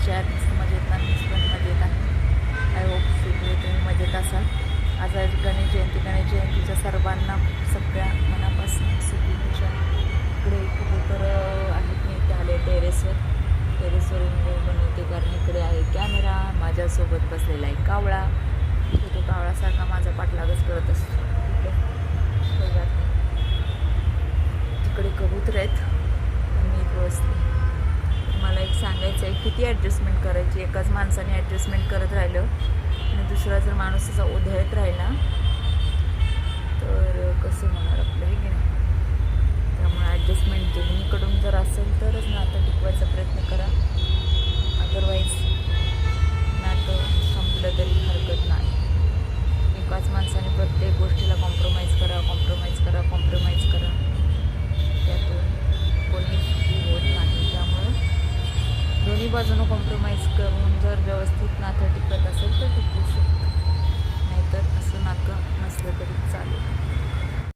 कसे आहेत मजेत ना मीच पण मजेत आहे आय होप सी तुम्ही मजेत असाल. आज आज गणेश जयंती. गणेश जयंतीच्या सर्वांना सगळ्या मनापासून शुभेच्छा. इकडे तर आहेत मी इथे आले टेरेसवर. टेरेसवर बनवते कारण इकडे आहे कॅमेरा. माझ्यासोबत बसलेला आहे कावळा. तो कावळासारखा माझा पाठलागच करत असतो. आहे. किती ॲडजस्टमेंट करायची? एकाच माणसाने ॲडजस्टमेंट करत राहिलं आणि दुसरा जर माणूस त्याचा उधळत राहिला दोन्ही बाजूनं कॉम्प्रोमाइज करून जर